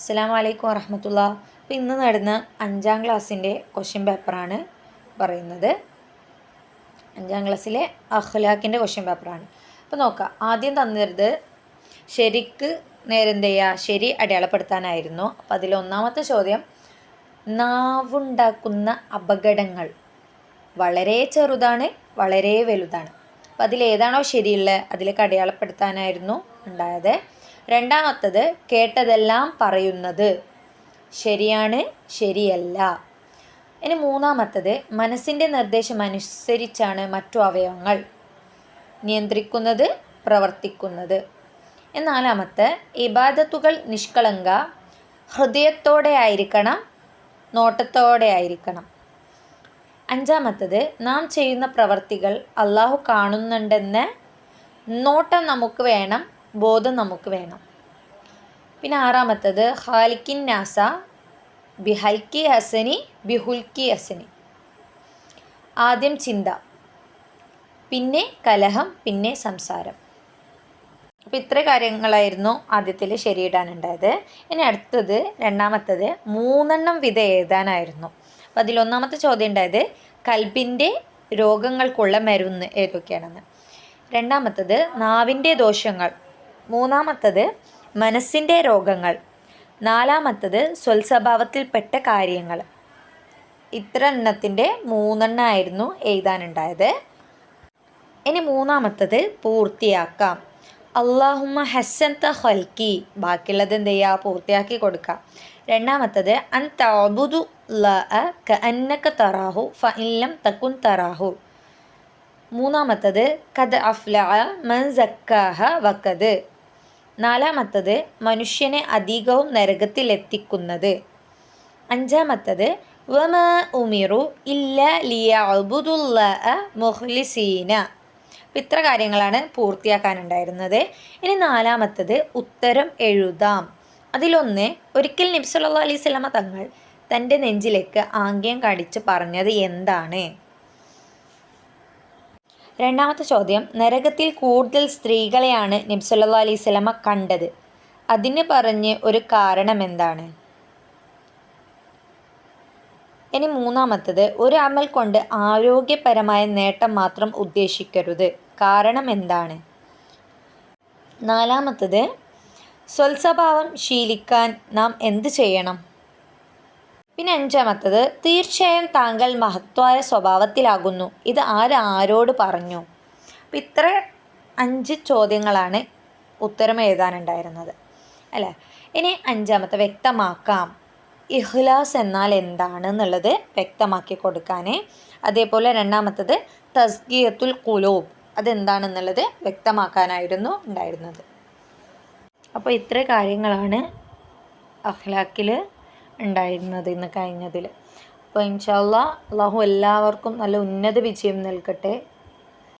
അസ്സാം വലൈക്കും വറഹമത്തുള്ള. അപ്പോൾ ഇന്ന് നടന്ന അഞ്ചാം ക്ലാസ്സിന്റെ ക്വസ്റ്റ്യൻ പേപ്പറാണ് പറയുന്നത്. അഞ്ചാം ക്ലാസ്സിലെ അഖ്ലാഖിന്റെ ക്വസ്റ്റ്യൻ പേപ്പറാണ് അപ്പോൾ നോക്കാം ആദ്യം തന്നിരുന്നത് ശരിക്ക് നേരെന്ത് ചെയ്യുക ശരി അടയാളപ്പെടുത്താനായിരുന്നു. അപ്പോൾ അതിൽ ഒന്നാമത്തെ ചോദ്യം നാവുണ്ടാക്കുന്ന അപകടങ്ങൾ വളരെ ചെറുതാണ് വളരെ വലുതാണ്. അപ്പോൾ അതിലേതാണോ ശരിയുള്ളത് അതിലേക്ക് അടയാളപ്പെടുത്താനായിരുന്നു ഉണ്ടായത്. രണ്ടാമത്തത് കേട്ടതെല്ലാം പറയുന്നത്. ശരിയാണ് ശരിയല്ല. ഇനി മൂന്നാമത്തത് മനസ്സിന്റെ നിർദ്ദേശം അനുസരിച്ചാണ് മറ്റു അവയവങ്ങൾ നിയന്ത്രിക്കുന്നത് പ്രവർത്തിക്കുന്നത്. നാലാമത്തെ ഇബാദത്തുകൾ നിഷ്കളങ്ക ഹൃദയത്തോടെ ആയിരിക്കണം നോട്ടത്തോടെ ആയിരിക്കണം. അഞ്ചാമത്തത് നാം ചെയ്യുന്ന പ്രവർത്തികൾ അള്ളാഹു കാണുന്നുണ്ടെന്ന് നോട്ടം നമുക്ക് വേണം ബോധം നമുക്ക് വേണം. പിന്നെ ആറാമത്തത് ഹാലിക്കിൻ നാസ ബിഹൽക്കി ഹസനി ബിഹുൽക്കി ഹസനി. ആദ്യം ചിന്ത പിന്നെ കലഹം പിന്നെ സംസാരം. അപ്പോൾ ഇത്ര കാര്യങ്ങളായിരുന്നു ആദ്യത്തിൽ ശരിയിടാനുണ്ടായത് ഇനി അടുത്തത് രണ്ടാമത്തത് മൂന്നെണ്ണം വിധ എഴുതാനായിരുന്നു. അപ്പോൾ അതിലൊന്നാമത്തെ ചോദ്യം ഉണ്ടായത് കൽബിന്റെ രോഗങ്ങൾക്കുള്ള മരുന്ന് ഏതൊക്കെയാണെന്ന്. രണ്ടാമത്തത് നാവിന്റെ ദോഷങ്ങൾ. മൂന്നാമത്തത് മനസ്സിന്റെ രോഗങ്ങൾ. നാലാമത്തത് സ്വൽസ്വഭാവത്തിൽപ്പെട്ട കാര്യങ്ങൾ. ഇത്ര എണ്ണത്തിന്റെ മൂന്നെണ്ണമായിരുന്നു എഴുതാനുണ്ടായത്. ഇനി മൂന്നാമത്തത് പൂർത്തിയാക്കാം. അള്ളാഹുമ്മ ഹസൻ ത ഹൽക്കി ബാക്കിയുള്ളത് എന്ത് ചെയ്യുക പൂർത്തിയാക്കി കൊടുക്കുക രണ്ടാമത്തത് അൻ തബുദു ക അന്നക്ക തറാഹു ഫ ഇല്ലം തക്കുൻ തറാഹു. മൂന്നാമത്തത് കത് അഫ്ല മൻ സക്കാഹ വക്കത് നാലാമത്തത് മനുഷ്യനെ അധികവും നരകത്തിലെത്തിക്കുന്നത്. അഞ്ചാമത്തത് വമ ഉമിറു ഇല്ല ലിയ അബുദുല്ല മുഹ്ലിസീന അപ്പം ഇത്ര കാര്യങ്ങളാണ് പൂർത്തിയാക്കാനുണ്ടായിരുന്നത്. ഇനി നാലാമത്തത് ഉത്തരം എഴുതാം. അതിലൊന്ന് ഒരിക്കൽ നബ്സല്ലാ അലൈഹി സ്വലമ തങ്ങൾ തന്റെ നെഞ്ചിലേക്ക് ആംഗ്യം കാണിച്ച് പറഞ്ഞത് എന്താണ്? രണ്ടാമത്തെ ചോദ്യം നരകത്തിൽ കൂടുതൽ സ്ത്രീകളെയാണ് നബ്സല്ലാ അലൈഹി കണ്ടത്. അതിന് പറഞ്ഞ് ഒരു കാരണം എന്താണ്? ഇനി മൂന്നാമത്തത് ഒരു അമൽ കൊണ്ട് ആരോഗ്യപരമായ നേട്ടം മാത്രം ഉദ്ദേശിക്കരുത്. കാരണം എന്താണ്? നാലാമത്തത് സ്വൽസ്വഭാവം ശീലിക്കാൻ നാം എന്ത് ചെയ്യണം? പിന്നെ അഞ്ചാമത്തത് തീർച്ചയായും താങ്കൾ മഹത്വായ സ്വഭാവത്തിലാകുന്നു. ഇത് ആര് ആരോട് പറഞ്ഞു? അപ്പം ഇത്ര അഞ്ച് ചോദ്യങ്ങളാണ് ഉത്തരം എഴുതാനുണ്ടായിരുന്നത്. അല്ലേ? ഇനി അഞ്ചാമത്തെ വ്യക്തമാക്കാം. ഇഹ്ലാസ് എന്നാൽ എന്താണ് എന്നുള്ളത് വ്യക്തമാക്കി കൊടുക്കാനേ. അതേപോലെ രണ്ടാമത്തത് തസ്ഗീയത്തുൽ കുലൂബ് അതെന്താണെന്നുള്ളത് വ്യക്തമാക്കാനായിരുന്നു ഉണ്ടായിരുന്നത്. അപ്പോൾ ഇത്ര കാര്യങ്ങളാണ് അഖ്ലാക്കിൽ ഉണ്ടായിരുന്നത് ഇന്ന് കഴിഞ്ഞതിൽ. അപ്പോൾ ഇൻഷാല്ല അള്ളാഹു എല്ലാവർക്കും നല്ല ഉന്നത വിജയം നൽകട്ടെ.